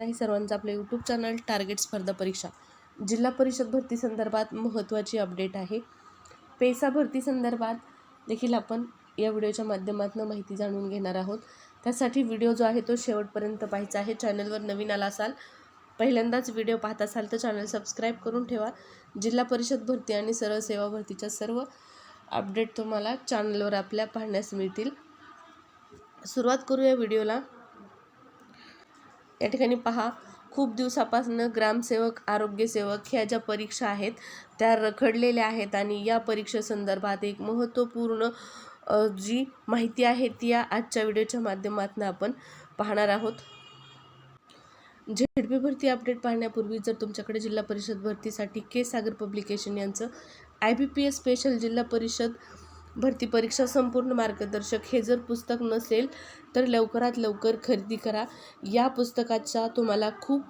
आहे सर्वांचं आपलं यूट्यूब चॅनल टार्गेट स्पर्धा परीक्षा. जिल्हा परिषद भरती संदर्भात महत्त्वाची अपडेट आहे. पेसा भरती संदर्भात देखील आपण या व्हिडिओच्या माध्यमातून माहिती जाणून घेणार आहोत. त्यासाठी व्हिडिओ जो आहे तो शेवटपर्यंत पाहायचा आहे. चॅनलवर नवीन आला असाल पहिल्यांदाच व्हिडिओ पाहत असाल तर चॅनल सबस्क्राईब करून ठेवा. जिल्हा परिषद भरती आणि सरळ सेवा भरतीच्या सर्व अपडेट तुम्हाला चॅनलवर आपल्या पाहण्यास मिळतील. सुरुवात करूया व्हिडिओला या ठिकाणी पहा खूप दिवसापासून ग्रामसेवक आरोग्यसेवक ह्या ज्या परीक्षा आहेत त्या रखडलेल्या आहेत आणि या परीक्षेसंदर्भात एक महत्त्वपूर्ण जी माहिती आहे ती या आजच्या व्हिडिओच्या माध्यमातून आपण पाहणार आहोत. झेडपी भरती अपडेट पाहण्यापूर्वी जर तुमच्याकडे जिल्हा परिषद भरतीसाठी के सागर पब्लिकेशन यांचं I B P S special जिल्हा परिषद भरती परीक्षा संपूर्ण मार्गदर्शक. हे जर पुस्तक नसेल तर लवकरात लवकर खरेदी करा. या पुस्तकाचा तुम्हाला खूप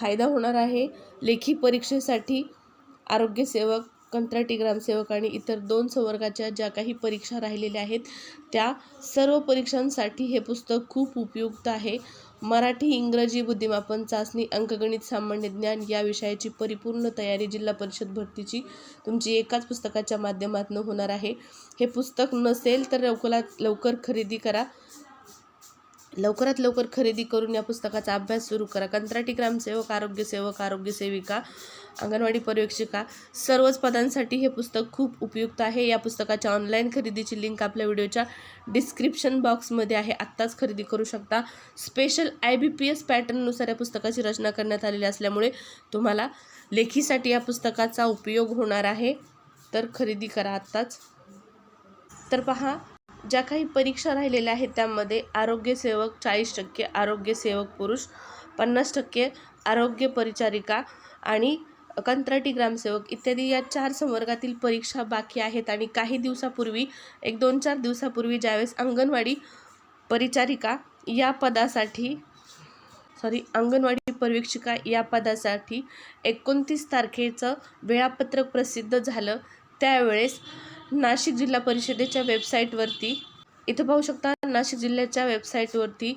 फायदा होणार आहे. लेखी परीक्षेसाठी आरोग्यसेवक कंत्राटी ग्रामसेवक आणि इतर दोन संवर्गाच्या ज्या काही परीक्षा राहिलेल्या आहेत त्या सर्व परीक्षांसाठी हे पुस्तक खूप उपयुक्त आहे. मराठी इंग्रजी बुद्धिमापन चाचणी अंकगणित सामान्य ज्ञान या विषयाची परिपूर्ण तयारी जिल्हा परिषद भरतीची तुमची एकाच पुस्तकाच्या माध्यमातून होणार आहे. हे पुस्तक नसेल तर लवकरात लवकर खरेदी करा. लवकरात लवकर खरेदी करून या पुस्तकाचा अभ्यास सुरू करा. कंत्राटी ग्रामसेवक आरोग्यसेवक आरोग्यसेविका अंगणवाडी पर्यवेक्षिका सर्वच पदांसाठी हे पुस्तक खूप उपयुक्त आहे. या पुस्तकाच्या ऑनलाईन खरेदीची लिंक आपल्या व्हिडिओच्या डिस्क्रिप्शन बॉक्समध्ये आहे. आत्ताच खरेदी करू शकता. Special I B P S पॅटर्ननुसार या पुस्तकाची रचना करण्यात आलेली असल्यामुळे तुम्हाला लेखीसाठी या पुस्तकाचा उपयोग होणार आहे. तर खरेदी करा आत्ताच. तर पहा ज्या काही परीक्षा राहिलेल्या आहेत त्यामध्ये आरोग्यसेवक चाळीस टक्के आरोग्यसेवक पुरुष पन्नास टक्के आरोग्य परिचारिका आणि कंत्राटी ग्रामसेवक इत्यादी या चार संवर्गातील परीक्षा बाकी आहेत आणि काही दिवसापूर्वी एक दोन चार दिवसापूर्वी ज्यावेळेस अंगणवाडी परिचारिका या पदासाठी सॉरी अंगणवाडी पर्यवेक्षिका या पदासाठी एकोणतीस तारखेचं वेळापत्रक प्रसिद्ध झालं त्यावेळेस नाशिक जिल्हा परिषदेच्या वेबसाईटवरती इथं पाहू शकता नाशिक जिल्ह्याच्या वेबसाईटवरती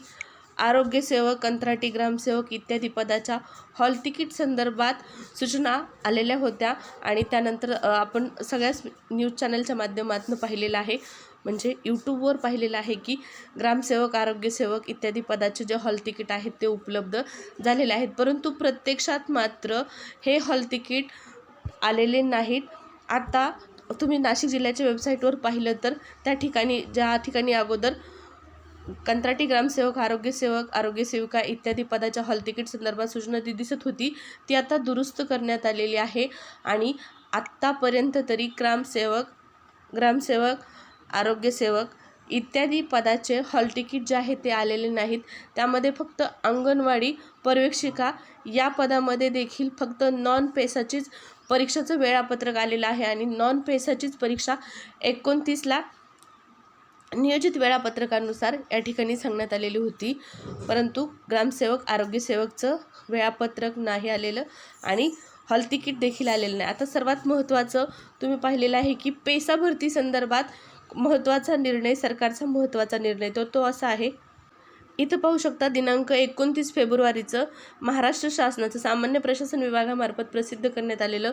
आरोग्यसेवक कंत्राटी ग्रामसेवक इत्यादी पदाच्या हॉल तिकीट संदर्भात सूचना आलेल्या होत्या आणि त्यानंतर आपण सगळ्याच न्यूज चॅनलच्या माध्यमातून पाहिलेलं आहे. म्हणजे यूट्यूबवर पाहिलेलं आहे की ग्रामसेवक आरोग्यसेवक इत्यादी पदाचे जे हॉल तिकीट आहेत ते उपलब्ध झालेले आहेत. परंतु प्रत्यक्षात मात्र हे हॉल तिकीट आलेले नाहीत. आता तुम्ही नाशिक जिल्ह्याच्या वेबसाईटवर पाहिलं तर त्या ठिकाणी ज्या ठिकाणी अगोदर कंत्राटी ग्रामसेवक आरोग्यसेवक आरोग्यसेविका इत्यादी पदाच्या हॉल तिकीट संदर्भात सूचना ती दिसत होती ती आता दुरुस्त करण्यात आलेली आहे. आणि आत्तापर्यंत तरी ग्रामसेवक ग्रामसेवक आरोग्यसेवक इत्यादी पदाचे हॉल तिकीट जे आहे ते आलेले नाहीत. त्यामध्ये फक्त अंगणवाडी पर्यवेक्षिका या पदामध्ये देखील फक्त नॉन पेसाचीच परीक्षेचं वेळापत्रक आलेलं आहे आणि नॉन पेसाचीच परीक्षा एकोणतीसला नियोजित वेळापत्रकानुसार या ठिकाणी सांगण्यात आलेली होती. परंतु ग्रामसेवक आरोग्यसेवकचं वेळापत्रक नाही आलेलं आणि हॉल तिकीट देखील आलेलं नाही. आता सर्वात महत्त्वाचं तुम्ही पाहिलेलं आहे की पेसा भरती संदर्भात महत्त्वाचा निर्णय सरकारचा महत्त्वाचा निर्णय तो तो असा आहे. इथं पाहू शकता दिनांक एकोणतीस फेब्रुवारीचं महाराष्ट्र शासनाचं सामान्य प्रशासन विभागामार्फत प्रसिद्ध करण्यात आलेलं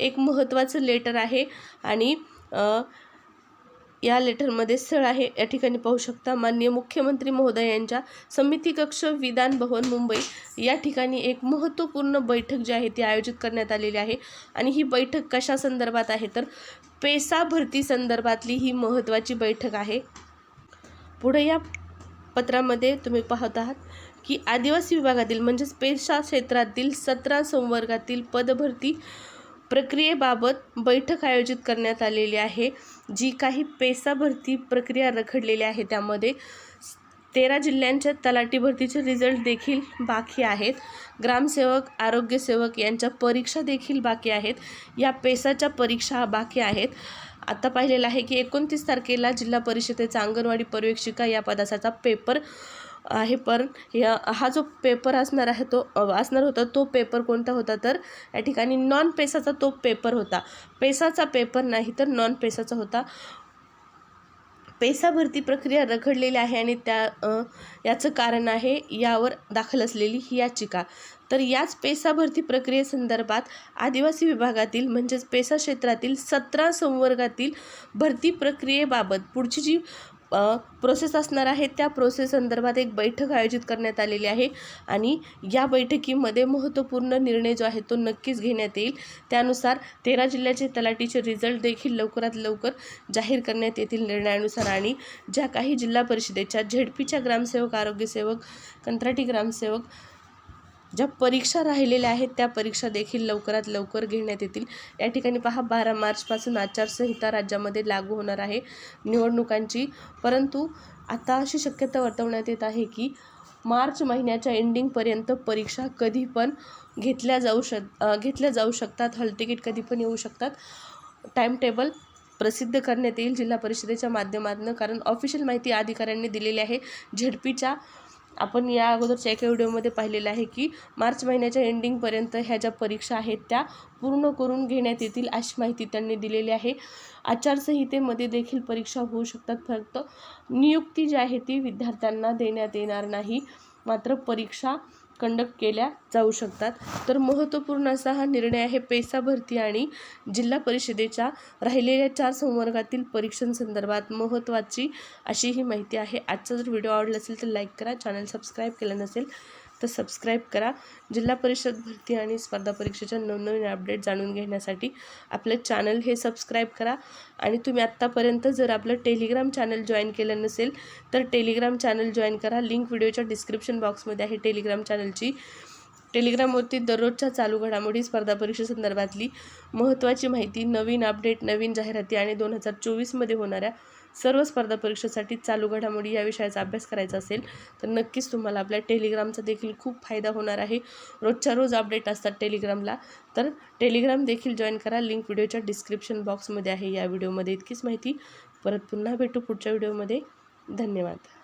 एक महत्त्वाचं लेटर आहे आणि या लेटरमध्ये स्थळ आहे. या ठिकाणी पाहू शकता माननीय मुख्यमंत्री महोदय यांच्या समिती कक्ष विधान भवन मुंबई. या ठिकाणी एक महत्त्वपूर्ण बैठक जी आहे ती आयोजित करण्यात आलेली आहे आणि ही बैठक कशा संदर्भात आहे? तर पेसा भरती संदर्भातली ही महत्त्वाची बैठक आहे. पुढे या पत्रामध्ये तुम्ही पाहत आहात की आदिवासी विभागातील म्हणजेच पेशा क्षेत्रातील सतरा संवर्गातील पदभरती प्रक्रियेबाबत बैठक आयोजित करण्यात आलेली आहे जी काही पेसा भरती प्रक्रिया रखडलेली आहे. त्यामध्ये तेरा जिल्ह्यांच्या तलाठी भरतीचे रिझल्ट देखील बाकी आहेत. ग्रामसेवक आरोग्यसेवक यांच्या परीक्षा देखील बाकी आहेत. या पेसाच्या परीक्षा बाकी आहेत. आता पाहिलेलं आहे की एकोणतीस तारखेला जिल्हा परिषदेचा अंगणवाडी पर्यवेक्षिका या पदाचा पेपर आहे पण या हा जो पेपर असणार आहे तो असणार होता तो पेपर कोणता होता? तर या ठिकाणी नॉन पेसाचा तो पेपर होता. पेसाचा पेपर नाही तर नॉन पेसाचा होता. पेसा भरती प्रक्रिया रखडलेली आहे आणि त्या याचं कारण आहे यावर दाखल असलेली ही याचिका. तर याच पैसा भरती प्रक्रियेसंदर्भात आदिवासी विभागातील म्हणजेच पेसा क्षेत्रातील सतरा संवर्गातील भरती प्रक्रियेबाबत पुढची जी प्रोसेस असणार आहे. त्या प्रोसेस संदर्भात एक बैठक आयोजित करण्यात आलेली आहे आणि या बैठकीमध्ये महत्त्वपूर्ण निर्णय जो आहे तो नक्कीच घेण्यात येईल. त्यानुसार तेरा जिल्ह्याचे तलाठीचे रिझल्ट देखील लवकरात लवकर जाहीर करण्यात येतील निर्णयानुसार आणि ज्या काही जिल्हा परिषदेच्या झेडपीच्या ग्रामसेवक आरोग्यसेवक कंत्राटी ग्रामसेवक ज्या परीक्षा राहिलेल्या आहेत त्या परीक्षा देखील लवकरात लवकर घेण्यात येतील. या ठिकाणी पहा बारा मार्चपासून आचारसंहिता राज्यामध्ये लागू होणार आहे निवडणुकांची. परंतु आता अशी शक्यता वर्तवण्यात येत आहे की मार्च महिन्याच्या एंडिंगपर्यंत परीक्षा कधी पण घेतल्या जाऊ शक घेतल्या जाऊ शकतात. हॉल तिकीट कधी पण येऊ शकतात. टाईमटेबल प्रसिद्ध करण्यात येईल जिल्हा परिषदेच्या माध्यमातून कारण ऑफिशियल माहिती अधिकाऱ्यांनी दिलेली आहे. झेडपीच्या आपण या अगोदरच्या एका व्हिडिओमध्ये पाहिलेलं आहे की मार्च महिन्याच्या एंडिंगपर्यंत ह्या ज्या परीक्षा आहेत त्या पूर्ण करून घेण्यात येतील अशी माहिती त्यांनी दिलेली आहे. आचारसंहितेमध्ये देखील परीक्षा होऊ शकतात फक्त नियुक्ती जी आहे ती विद्यार्थ्यांना देण्यात येणार नाही. मात्र परीक्षा कंडक्ट केल्या जाऊ शकतात. तर महत्त्वपूर्ण असा हा निर्णय आहे पैसा भरती आणि जिल्हा परिषदेच्या राहिलेल्या चार संवर्गातील परीक्षांसंदर्भात महत्त्वाची अशी ही माहिती आहे. आजचा जर व्हिडिओ आवडला असेल तर लाईक करा. चॅनल सबस्क्राईब केलं नसेल तर सबस्क्राईब करा. जिल्हा परिषद भरती आणि स्पर्धा परीक्षेच्या नवनवीन अपडेट जाणून घेण्यासाठी आपलं चॅनल हे सबस्क्राईब करा. आणि तुम्ही आत्तापर्यंत जर आपलं टेलिग्राम चॅनल जॉईन केलं नसेल तर टेलिग्राम चॅनल जॉईन करा. लिंक व्हिडिओच्या डिस्क्रिप्शन बॉक्समध्ये आहे टेलिग्राम चॅनलची टेलिग्रामवरती दररोजच्या चालू घडामोडी स्पर्धा परीक्षेसंदर्भातली महत्त्वाची माहिती नवीन अपडेट नवीन जाहिराती आणि दोन हजार चोवीसमध्ये होणाऱ्या सर्व स्पर्धा परीक्षेसाठी चालू घडामोडी या विषयाचा अभ्यास करायचा असेल तर नक्कीच तुम्हाला आपल्या टेलिग्रामचा देखील खूप फायदा होणार आहे. रोजच्या रोज अपडेट असतात टेलिग्रामला तर टेलिग्राम देखील जॉईन करा. लिंक व्हिडिओच्या डिस्क्रिप्शन बॉक्समध्ये आहे या व्हिडिओमध्ये इतकीच माहिती. परत पुन्हा भेटू पुढच्या व्हिडिओमध्ये. धन्यवाद.